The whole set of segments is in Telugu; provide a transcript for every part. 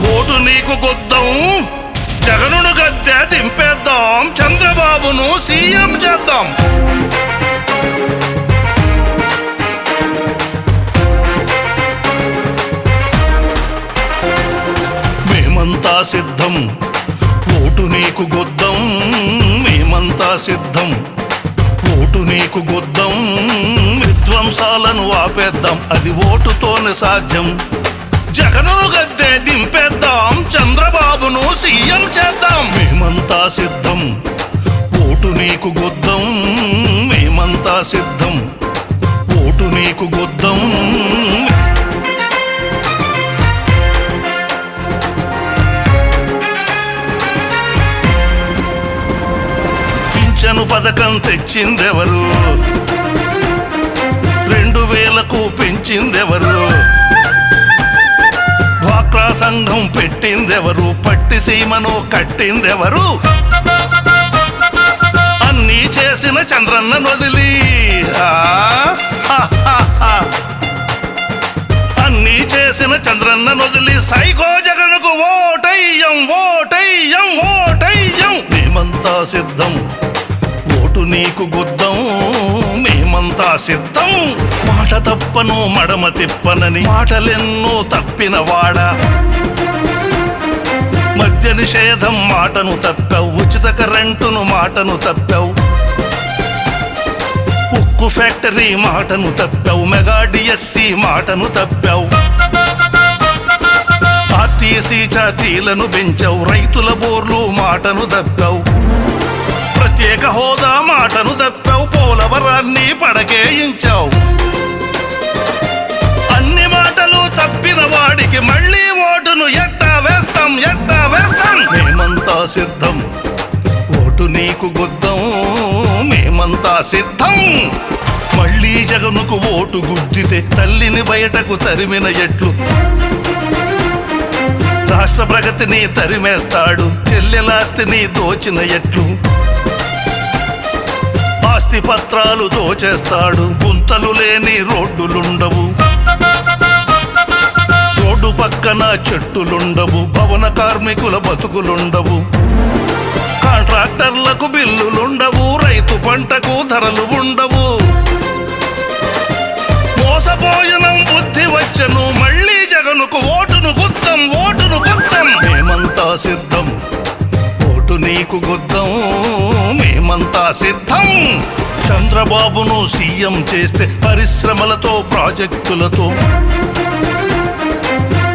ఓటు నీకు గుద్దం. జగనును గద్దె దింపేద్దాం. చంద్రబాబును సీఎం చేద్దాం. మేమంతా సిద్ధం. ఓటు నీకు గుద్దం. మేమంతా సిద్ధం. ఓటు నీకు గుద్దం. విధ్వంసాలను ఆపేద్దాం. అది ఓటుతోనే సాధ్యం. జగనును గద్దె దింపేద్దాం. చంద్రబాబును సీఎం చేద్దాం. మేమంతా సిద్ధం. ఓటు నీకు గుద్దం. మేమంతా సిద్ధం. ఓటు నీకు గుద్దం. పింఛను పథకం తెచ్చిందెవరు? రెండు వేలకు పెంచిందెవరు? సంఘం పెట్టిందెవరు? పట్టి సీమను కట్టిందెవరు? అన్నీ చేసిన చంద్రన్న వదిలి. ఆ, అన్నీ చేసిన చంద్రన్న వదిలి. సైకో జగన్కు ఓటయ్యం ఓటయ్యం ఓటయ్యం. మేమంతా సిద్ధం. ఓటు నీకు గుద్దం. మేమంతా సిద్ధం. మాట తప్పను మడమ తిప్పనని మాటలెన్నో తప్పిన వాడా. మద్య నిషేధం మాటను తప్పావు ఉచిత కరెంటును మాటను తప్పావు. ఉక్కు ఫ్యాక్టరీ మాటను తప్పావు మెగా డిఎస్సి మాటను తప్పావు. ఆర్టీసీ ఛార్జీలను పెంచావు రైతుల బోర్లు మాటను తప్పావు. ప్రత్యేక హోదా మాటను తప్పావు పోలవరాన్ని పడకేయించావు. సిద్ధం. ఓటు నీకు గుద్దం మేమంతా సిద్ధం. మళ్ళీ జగనుకు ఓటు గుద్దితే తల్లిని బయటకు తరిమిన ఎట్లు. రాష్ట్ర ప్రగతిని తరిమేస్తాడు చెల్లెలాస్తిని దోచిన ఎట్లు. ఆస్తి పత్రాలు దోచేస్తాడు గుంతలు లేని రోడ్డులుండవు. పక్కన చెట్టులుండవు భవన కార్మికుల బతుకులుండవు. కాంట్రాక్టర్లకు బిల్లులుండవు రైతు పంటకు ధరలు ఉండవు. మోసపోయనం బుద్ధి వచ్చను మళ్ళీ జగనుకు ఓటును గుద్దం ఓటును గుద్దం. మేమంతా సిద్ధం ఓటు నీకు గుద్దం మేమంతా సిద్ధం. చంద్రబాబును సీఎం చేస్తే పరిశ్రమలతో ప్రాజెక్టులతో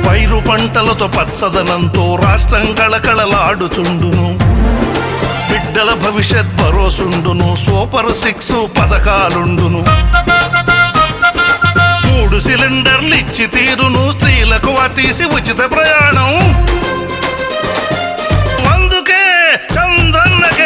పైరు పంటలతో పచ్చదనంతో రాష్ట్రం కళకళలాడుచుండును. బిడ్డల భవిష్యత్ భరోసుండును సూపర్ సిక్స్ పథకాలుండును. మూడు సిలిండర్లు ఇచ్చి తీరును స్త్రీలకు వాటీసి ఉచిత ప్రయాణం. అందుకే చంద్రన్నకి